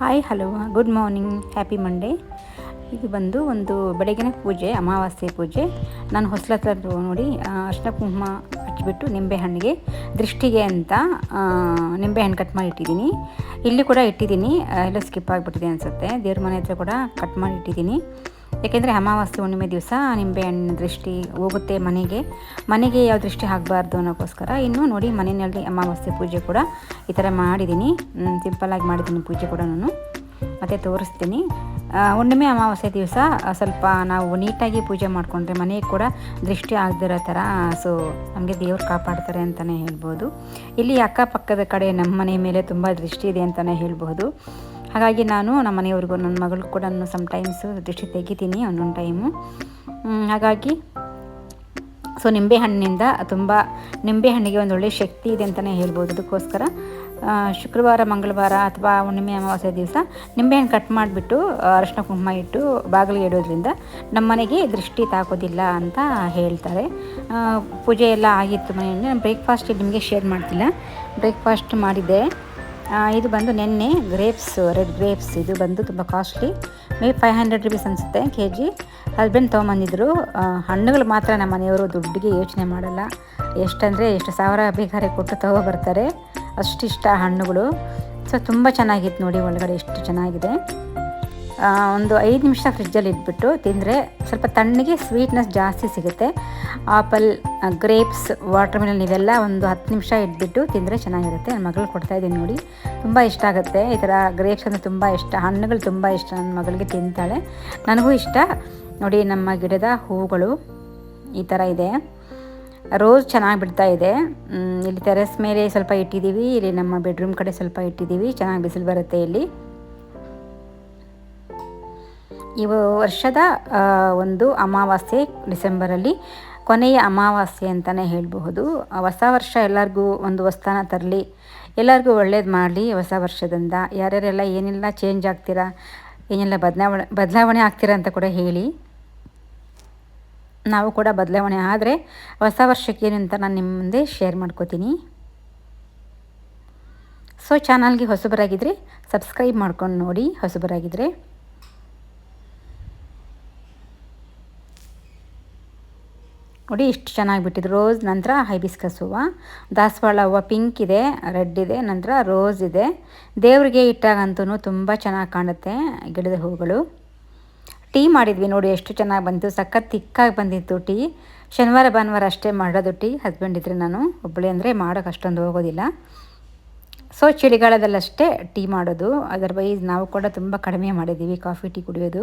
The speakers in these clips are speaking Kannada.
Hi hello good morning happy Monday ಇದು ಬಂದು ಒಂದು ಬೆಳಗಿನ ಪೂಜೆ, ಅಮಾವಾಸ್ಯೆ ಪೂಜೆ. ನಾನು ಹೊಸಲ ಥರದ್ದು ನೋಡಿ ಅರ್ಶಿನ ಕುಂಕುಮ ಹಚ್ಚಿಬಿಟ್ಟು ನಿಂಬೆಹಣ್ಣಿಗೆ ದೃಷ್ಟಿಗೆ ಅಂತ ನಿಂಬೆಹಣ್ಣು ಕಟ್ ಮಾಡಿ ಇಟ್ಟಿದ್ದೀನಿ ಇಲ್ಲಿ ಕೂಡ ಇಟ್ಟಿದ್ದೀನಿ. ಎಲ್ಲ ಸ್ಕಿಪ್ ಆಗಿಬಿಟ್ಟಿದೆ ಅನಿಸುತ್ತೆ. ದೇವ್ರ ಮನೆ ಹತ್ರ ಕೂಡ ಕಟ್ ಮಾಡಿ ಇಟ್ಟಿದ್ದೀನಿ ಯಾಕೆಂದರೆ ಅಮಾವಾಸ್ಯೆ ಹುಣ್ಣಿಮೆ ದಿವಸ ನಿಂಬೆಹಣ್ಣು ದೃಷ್ಟಿ ಹೋಗುತ್ತೆ ಮನೆಗೆ. ಮನೆಗೆ ಯಾವ ದೃಷ್ಟಿ ಆಗಬಾರ್ದು ಅನ್ನೋಕ್ಕೋಸ್ಕರ ಇನ್ನು ನೋಡಿ ಮನೆಯಲ್ಲಿ ಅಮಾವಾಸ್ಯೆ ಪೂಜೆ ಕೂಡ ಈ ಥರ ಮಾಡಿದ್ದೀನಿ. ಸಿಂಪಲ್ಲಾಗಿ ಮಾಡಿದ್ದೀನಿ ಪೂಜೆ ಕೂಡ ನಾನು. ಮತ್ತು ತೋರಿಸ್ತೀನಿ. ಹುಣ್ಣಿಮೆ, ಅಮಾವಾಸ್ಯೆ ದಿವಸ ಸ್ವಲ್ಪ ನಾವು ನೀಟಾಗಿ ಪೂಜೆ ಮಾಡಿಕೊಂಡ್ರೆ ಮನೆಗೆ ಕೂಡ ದೃಷ್ಟಿ ಆಗದಿರೋ ಥರ ಸೊ ನಮಗೆ ದೇವ್ರು ಕಾಪಾಡ್ತಾರೆ ಅಂತಲೇ ಹೇಳ್ಬೋದು. ಇಲ್ಲಿ ಅಕ್ಕಪಕ್ಕದ ಕಡೆ ನಮ್ಮ ಮನೆ ಮೇಲೆ ತುಂಬ ದೃಷ್ಟಿ ಇದೆ ಅಂತಲೇ ಹೇಳ್ಬೋದು. ಹಾಗಾಗಿ ನಾನು ನಮ್ಮ ಮನೆಯವ್ರಿಗೂ, ನನ್ನ ಮಗಳು ಕೂಡ ಸಮ್ಟೈಮ್ಸು ದೃಷ್ಟಿ ತೆಗಿತೀನಿ ಒಂದೊಂದು ಟೈಮು ಹಾಗಾಗಿ ಸೊ ನಿಂಬೆ ಹಣ್ಣಿನಿಂದ ತುಂಬ, ನಿಂಬೆ ಹಣ್ಣಿಗೆ ಒಂದು ಒಳ್ಳೆಯ ಶಕ್ತಿ ಇದೆ ಅಂತಲೇ ಹೇಳ್ಬೋದು. ಅದಕ್ಕೋಸ್ಕರ ಶುಕ್ರವಾರ, ಮಂಗಳವಾರ ಅಥವಾ ಹುಣ್ಣಿಮೆ ಅಮಾವಾಸ್ಯೆ ದಿವಸ ನಿಂಬೆಹಣ್ಣು ಕಟ್ ಮಾಡಿಬಿಟ್ಟು ಅರಶಿನ ಕುಂಕುಮ ಇಟ್ಟು ಬಾಗಿಲಿಗೆ ಇಡೋದ್ರಿಂದ ನಮ್ಮ ಮನೆಗೆ ದೃಷ್ಟಿ ತಾಕೋದಿಲ್ಲ ಅಂತ ಹೇಳ್ತಾರೆ. ಪೂಜೆ ಎಲ್ಲ ಆಗಿತ್ತು ಮನೆಯಲ್ಲಿ. ನಾನು ಬ್ರೇಕ್ಫಾಸ್ಟ್ ನಿಮಗೆ ಶೇರ್ ಮಾಡ್ತಿಲ್ಲ. ಬ್ರೇಕ್ಫಾಸ್ಟ್ ಮಾಡಿದ್ದೆ. ಇದು ಬಂದು ನೆನ್ನೆ ಗ್ರೇಪ್ಸ್ ರೆಡ್ ಗ್ರೇಪ್ಸ್ ಇದು ಬಂದು ತುಂಬ costly may five hundred rupees ಅನಿಸುತ್ತೆ ಕೆ ಜಿ ಹಸ್ಬೆಂಡ್ ತೊಗೊಂಬಂದಿದ್ರು ಹಣ್ಣುಗಳು ಮಾತ್ರ ನಮ್ಮ ಮನೆಯವರು ದುಡ್ಡಿಗೆ ಯೋಚನೆ ಮಾಡಲ್ಲ. ಎಷ್ಟಂದರೆ ಎಷ್ಟು ಸಾವಿರ ಬೇಕಾದ್ರೆ ಕೊಟ್ಟು ತಗೊಬರ್ತಾರೆ. ಅಷ್ಟಿಷ್ಟ ಹಣ್ಣುಗಳು. ಸೊ ತುಂಬ ಚೆನ್ನಾಗಿತ್ತು ನೋಡಿ ಒಳಗಡೆ, ಎಷ್ಟು ಚೆನ್ನಾಗಿದೆ. ಒಂದು ಐದು ನಿಮಿಷ ಫ್ರಿಜ್ಜಲ್ಲಿ ಇಟ್ಬಿಟ್ಟು ತಿಂದರೆ ಸ್ವಲ್ಪ ತಣ್ಣಗೆ ಸ್ವೀಟ್ನೆಸ್ ಜಾಸ್ತಿ ಸಿಗುತ್ತೆ. ಆಪಲ್ ಗ್ರೇಪ್ಸ್ ವಾಟರ್ ಮಿಲನ್ ಇವೆಲ್ಲ ಒಂದು ಹತ್ತು ನಿಮಿಷ ಇಟ್ಬಿಟ್ಟು ತಿಂದರೆ ಚೆನ್ನಾಗಿರುತ್ತೆ. ನನ್ನ ಮಗಳು ಕೊಡ್ತಾ ಇದ್ದೀನಿ ನೋಡಿ. ತುಂಬ ಇಷ್ಟ ಆಗುತ್ತೆ. ಈ ಥರ ಗ್ರೇಪ್ಸ್ ಅಂದರೆ ತುಂಬ ಇಷ್ಟ. ಹಣ್ಣುಗಳು ತುಂಬ ಇಷ್ಟ ನನ್ನ ಮಗಳಿಗೆ ತಿಂತಾಳೆ. ನನಗೂ ಇಷ್ಟ. ನೋಡಿ ನಮ್ಮ ಗಿಡದ ಹೂಗಳು ಈ ಥರ ಇದೆ. ರೋಸ್ ಚೆನ್ನಾಗಿ ಬಿಡ್ತಾ ಇದೆ. ಇಲ್ಲಿ ಟೆರೆಸ್ ಮೇಲೆ ಸ್ವಲ್ಪ ಇಟ್ಟಿದ್ದೀವಿ ಇಲ್ಲಿ ನಮ್ಮ ಬೆಡ್ರೂಮ್ ಕಡೆ ಸ್ವಲ್ಪ ಇಟ್ಟಿದ್ದೀವಿ ಚೆನ್ನಾಗಿ ಬಿಸಿಲು ಬರುತ್ತೆ ಇಲ್ಲಿ. ಈ ವರ್ಷದ ಒಂದು ಅಮಾವಾಸ್ಯೆ ಡಿಸೆಂಬರಲ್ಲಿ ಕೊನೆಯ ಅಮಾವಾಸ್ಯೆ ಅಂತಲೇ ಹೇಳಬಹುದು. ಹೊಸ ವರ್ಷ ಎಲ್ಲರಿಗೂ ಒಂದು ಹೊಸ್ತಾನ ತರಲಿ, ಎಲ್ಲರಿಗೂ ಒಳ್ಳೇದು ಮಾಡಲಿ ಹೊಸ ವರ್ಷದಿಂದ. ಯಾರ್ಯಾರೆಲ್ಲ ಏನೆಲ್ಲ ಚೇಂಜ್ ಆಗ್ತೀರಾ, ಏನೆಲ್ಲ ಬದಲಾವಣೆ ಬದಲಾವಣೆ ಆಗ್ತೀರಾ ಅಂತ ಕೂಡ ಹೇಳಿ. ನಾವು ಕೂಡ ಬದಲಾವಣೆ ಆದರೆ ಹೊಸ ವರ್ಷಕ್ಕೆ ಏನು ಅಂತ ನಾನು ನಿಮ್ಮ ಮುಂದೆ ಶೇರ್ ಮಾಡ್ಕೋತೀನಿ. ಸೊ ಚಾನಲ್ಗೆ ಹೊಸಬರಾಗಿದ್ದರೆ ಸಬ್ಸ್ಕ್ರೈಬ್ ಮಾಡ್ಕೊಂಡು ನೋಡಿ ಹೊಸಬರಾಗಿದ್ದರೆ ನೋಡಿ ಇಷ್ಟು ಚೆನ್ನಾಗಿ ಬಿಟ್ಟಿದ್ದು. ರೋಸ್ ನಂತರ ಹೈಬಿಸ್ಕಸ್ ಹೂವು. ದಾಸವಾಳ ಹೂವು ಪಿಂಕ್ ಇದೆ ರೆಡ್ ಇದೆ, ನಂತರ ರೋಸ್ ಇದೆ. ದೇವರಿಗೆ ಇಟ್ಟಾಗಂತೂ ತುಂಬ ಚೆನ್ನಾಗಿ ಕಾಣುತ್ತೆ ಗಿಡದ ಹೂಗಳು ಟೀ ಮಾಡಿದ್ವಿ ನೋಡಿ ಎಷ್ಟು ಚೆನ್ನಾಗಿ ಬಂತು. ಸಖತ್ ತಿಕ್ಕಾಗಿ ಬಂದಿತ್ತು ಟೀ. ಶನಿವಾರ, ಭಾನುವಾರ ಅಷ್ಟೇ ಮಾಡೋದು ಟೀ. ಹಸ್ಬೆಂಡ್ ಇದ್ದರೆ ನಾನು. ಒಬ್ಬಳೇ ಅಂದರೆ ಮಾಡೋಕೆ ಅಷ್ಟೊಂದು ಹೋಗೋದಿಲ್ಲ. ಸೊ, ಚಳಿಗಾಲದಲ್ಲಷ್ಟೇ ಟೀ ಮಾಡೋದು. ಅದರ್ವೈಸ್ ನಾವು ಕೂಡ ತುಂಬ ಕಡಿಮೆ ಮಾಡಿದ್ದೀವಿ ಕಾಫಿ, ಟೀ ಕುಡಿಯೋದು.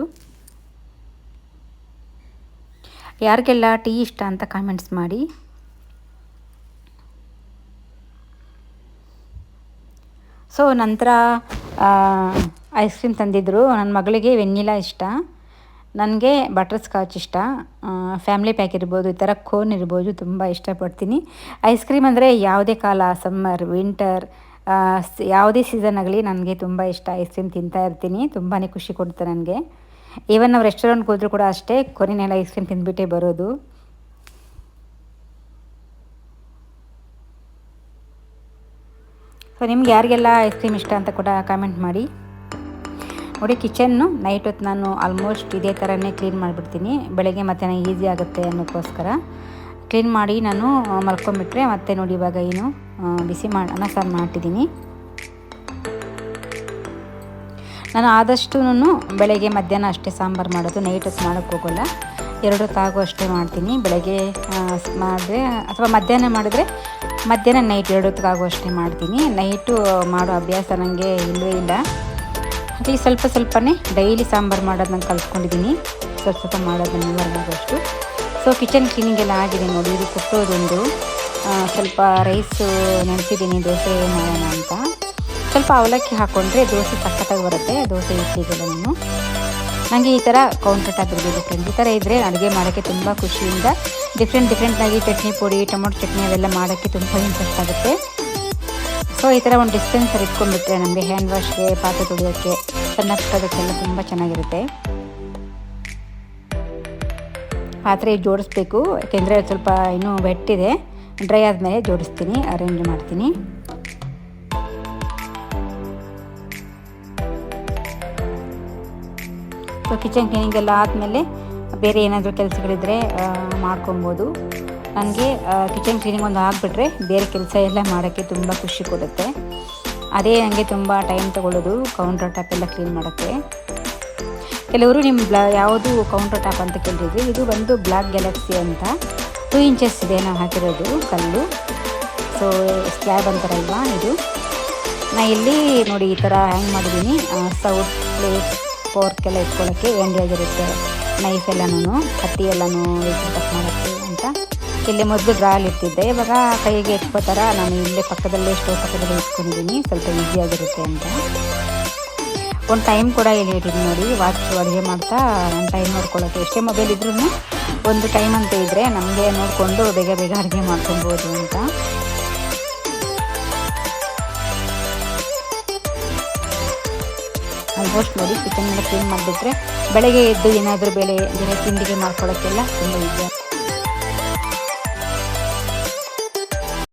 ಯಾರಿಗೆಲ್ಲ ಟೀ ಇಷ್ಟ ಅಂತ ಕಾಮೆಂಟ್ಸ್ ಮಾಡಿ. ಸೊ ನಂತರ ಐಸ್ ಕ್ರೀಮ್ ತಂದಿದ್ದರು ನನ್ನ ಮಗಳಿಗೆ ವೆನ್ನಿಲಾ ಇಷ್ಟ. ನನಗೆ ಬಟರ್ ಸ್ಕಾಚ್ ಇಷ್ಟ. ಫ್ಯಾಮಿಲಿ ಪ್ಯಾಕ್ ಇರ್ಬೋದು, ಈ ಥರ ಕೋನ್ ಇರ್ಬೋದು, ತುಂಬ ಇಷ್ಟಪಡ್ತೀನಿ. ಐಸ್ ಕ್ರೀಮ್ ಅಂದರೆ ಯಾವುದೇ ಕಾಲ ಸಮ್ಮರ್ ವಿಂಟರ್ ಯಾವುದೇ ಸೀಸನ್ ಆಗಲಿ ನನಗೆ ತುಂಬ ಇಷ್ಟ. ಐಸ್ ಕ್ರೀಮ್ ತಿಂತಾ ಇರ್ತೀನಿ. ತುಂಬಾ ಖುಷಿ ಕೊಡುತ್ತೆ ನನಗೆ. ಈವನ್ ನಾವು ರೆಸ್ಟೋರೆಂಟ್ಗೆ ಹೋದರೂ ಕೂಡ ಅಷ್ಟೇ, ಕೊನೆನೆಲ್ಲ ಐಸ್ ಕ್ರೀಮ್ ತಿಂದ್ಬಿಟ್ಟೇ ಬರೋದು. ಸೊ ನಿಮ್ಗೆ ಯಾರಿಗೆಲ್ಲ ಐಸ್ ಕ್ರೀಮ್ ಇಷ್ಟ ಅಂತ ಕೂಡ ಕಾಮೆಂಟ್ ಮಾಡಿ. ನೋಡಿ ಕಿಚನ್ನು ನೈಟ್ ಹೊತ್ತು ನಾನು ಆಲ್ಮೋಸ್ಟ್ ಇದೇ ಥರನೇ ಕ್ಲೀನ್ ಮಾಡಿಬಿಡ್ತೀನಿ. ಬೆಳಗ್ಗೆ ಮತ್ತೆ ನನಗೆ ಈಸಿ ಆಗುತ್ತೆ ಅನ್ನೋಕ್ಕೋಸ್ಕರ. ಕ್ಲೀನ್ ಮಾಡಿ ನಾನು ಮಲ್ಕೊಂಬಿಟ್ರೆ ಮತ್ತೆ ನೋಡಿ ಇವಾಗ ಏನು ಬಿಸಿ ಮಾಡಿ ಅನ್ನ ಸಾರು ಮಾಡಿಟ್ಟಿದ್ದೀನಿ ನಾನು ಆದಷ್ಟು ಬೆಳಗ್ಗೆ ಮಧ್ಯಾಹ್ನ ಅಷ್ಟೇ ಸಾಂಬಾರು ಮಾಡೋದು ನೈಟ್ ಹೊತ್ತು ಮಾಡೋಕ್ಕೆ ಹೋಗೋಲ್ಲ. ಎರಡು ಹೊತ್ತಾಗೋ ಅಷ್ಟೇ ಮಾಡ್ತೀನಿ. ಬೆಳಗ್ಗೆ ಮಾಡಿದ್ರೆ, ಅಥವಾ ಮಧ್ಯಾಹ್ನ ಮಾಡಿದ್ರೆ ಮಧ್ಯಾಹ್ನ ನೈಟ್ ಎರಡು ಹೊತ್ತಿಗಾಗೋ ಅಷ್ಟೇ ಮಾಡ್ತೀನಿ. ನೈಟು ಮಾಡೋ ಅಭ್ಯಾಸ ನನಗೆ ಇಲ್ಲವೇ ಇಲ್ಲ. ಹಾಗೆ ಸ್ವಲ್ಪ ಸ್ವಲ್ಪನೇ ಡೈಲಿ ಸಾಂಬಾರು ಮಾಡೋದು ನಾನು ಕಲ್ತ್ಕೊಂಡಿದ್ದೀನಿ ಸ್ವಲ್ಪ ಸ್ವಲ್ಪ ಮಾಡೋದು ನಿವಾರವಾಗಷ್ಟು ಸೊ ಕಿಚನ್ ಕ್ಲೀನಿಂಗ್ ಎಲ್ಲ ಆಗಿದೆ ನೋಡಿ. ಇದು ಕೊಟ್ಟೋದೊಂದು. ಸ್ವಲ್ಪ ರೈಸು ನೆನೆಸಿದ್ದೀನಿ ದೋಸೆ ಮಾಡೋಣ ಅಂತ. ಸ್ವಲ್ಪ ಅವಲಕ್ಕಿ ಹಾಕ್ಕೊಂಡ್ರೆ ದೋಸೆ ಸಖತ್ತಾಗಿ ಬರುತ್ತೆ, ದೋಸೆ ಇಡ್ಲಿಗಳನ್ನು ನಾನು. ನನಗೆ ಈ ಥರ ಕೌಂಟರ್ ಟಾಪ್ ಫ್ರೆಂಡ್ಸ್ ಈ ಥರ ಇದ್ದರೆ ಅಡುಗೆ ಮಾಡೋಕ್ಕೆ ತುಂಬ ಖುಷಿಯಿಂದ ಡಿಫ್ರೆಂಟ್ ಡಿಫ್ರೆಂಟಾಗಿ ಚಟ್ನಿ ಪುಡಿ, ಟೊಮೊಟೊ ಚಟ್ನಿ ಅವೆಲ್ಲ ಮಾಡೋಕ್ಕೆ ತುಂಬ ಇಂಟ್ರೆಸ್ಟ್ ಆಗುತ್ತೆ. ಸೊ ಈ ಥರ ಒಂದು ಡಿಸ್ಪೆನ್ಸರ್ ಇಟ್ಕೊಂಡ್ಬಿಟ್ರೆ ನಮಗೆ ಹ್ಯಾಂಡ್ ವಾಶ್ಗೆ ಪಾತ್ರೆ ತೊಳೆಯೋಕ್ಕೆ ಸಣ್ಣ ತುಂಬ ಚೆನ್ನಾಗಿರುತ್ತೆ. ಪಾತ್ರೆ ಜೋಡಿಸ್ಬೇಕು, ಯಾಕೆಂದರೆ ಸ್ವಲ್ಪ ಇನ್ನೂ ಬೆಟ್ಟಿದೆ ಡ್ರೈ ಆದಮೇಲೆ ಜೋಡಿಸ್ತೀನಿ ಅರೇಂಜ್ ಮಾಡ್ತೀನಿ. ಸೊ ಕಿಚನ್ ಕ್ಲೀನಿಂಗ್ ಎಲ್ಲ ಆದಮೇಲೆ ಬೇರೆ ಏನಾದರೂ ಕೆಲಸಗಳಿದ್ರೆ ಮಾಡ್ಕೊಬೋದು. ನನಗೆ ಕಿಚನ್ ಕ್ಲೀನಿಂಗ್ ಒಂದು ಆಗಿಬಿಟ್ರೆ ಬೇರೆ ಕೆಲಸ ಎಲ್ಲ ಮಾಡೋಕ್ಕೆ ತುಂಬ ಖುಷಿ ಕೊಡುತ್ತೆ. ಅದೇ ನನಗೆ ತುಂಬ ಟೈಮ್ ತಗೊಳ್ಳೋದು ಕೌಂಟರ್ ಟಾಪ್ ಎಲ್ಲ ಕ್ಲೀನ್ ಮಾಡೋಕ್ಕೆ. ಕೆಲವರು ನಿಮ್ಮ ಬ್ಲಾ, ಯಾವುದು ಕೌಂಟರ್ ಟಾಪ್ ಅಂತ ಕೇಳಿದ್ರಿ ಇದು ಬಂದು ಬ್ಲ್ಯಾಕ್ ಗ್ಯಾಲಕ್ಸಿ ಅಂತ. ಟೂ ಇಂಚಸ್ ಇದೆ ನಾವು ಹಾಕಿರೋದು, ಕಲ್ಲು. ಸೊ ಸ್ಲ್ಯಾಬ್ ಅಂತಾರಲ್ವಾ ಇದು. ನಾ ಇಲ್ಲಿ ನೋಡಿ ಈ ಥರ ಹ್ಯಾಂಗ್ ಮಾಡಿದ್ದೀನಿ. ಸೌತ್ ಪ್ಲೇಟ್ ಫೋರ್ಕ್ ಎಲ್ಲ ಇಟ್ಕೊಳ್ಳೋಕ್ಕೆ ಆಗಿರುತ್ತೆ? ನೈಫ್ ಎಲ್ಲನೂ ಕತ್ತಿ ಎಲ್ಲನೂ ಕಟ್ ಮಾಡೋಕ್ಕೆ ಅಂತ. ಇಲ್ಲಿ ಮೊದಲು ಡ್ರಾಯಲ್ಲಿ ಇಟ್ಟಿದ್ದೆ. ಇವಾಗ ಕೈಗೆ ಇಟ್ಕೋತಾರ. ನಾನು ಇಲ್ಲೇ ಪಕ್ಕದಲ್ಲೇ ಸ್ಟೋವ್ ಪಕ್ಕದಲ್ಲಿ ಇಟ್ಕೊಂಡಿದ್ದೀನಿ. ಸ್ವಲ್ಪ ಈಸಿ ಆಗಿರುತ್ತೆ ಅಂತ. ಒಂದು ಟೈಮ್ ಕೂಡ ಇಲ್ಲಿ ಇಟ್ಟಿದ್ದೀನಿ ನೋಡಿ. ವಾಚ್ ಅಡುಗೆ ಮಾಡ್ತಾ ನಾನು ಟೈಮ್ ನೋಡ್ಕೊಳ್ಳೋಕ್ಕೆ ಎಷ್ಟೇ ಮೊಬೈಲ್ ಇದ್ರೂ ಒಂದು ಟೈಮ್ ಅಂತ ಇದ್ದರೆ ನಮಗೆ ನೋಡಿಕೊಂಡು ಬೇಗ ಬೇಗ ಅಡುಗೆ ಮಾಡ್ಕೊಬೋದು ಅಂತ. ಆಲ್ಮೋಸ್ಟ್ ನೋಡಿ ಎಲ್ಲ ಕ್ಲೀನ್ ಮಾಡಿಬಿಟ್ರೆ ಬೆಳಗ್ಗೆ ಎದ್ದು ಏನಾದರೂ ಬೆಳೆ ಬೆಳೆ ತಿಂಡಿಗೆ ಮಾಡ್ಕೊಳ್ಳೋಕ್ಕೆಲ್ಲ ತುಂಬ ಈಸಿ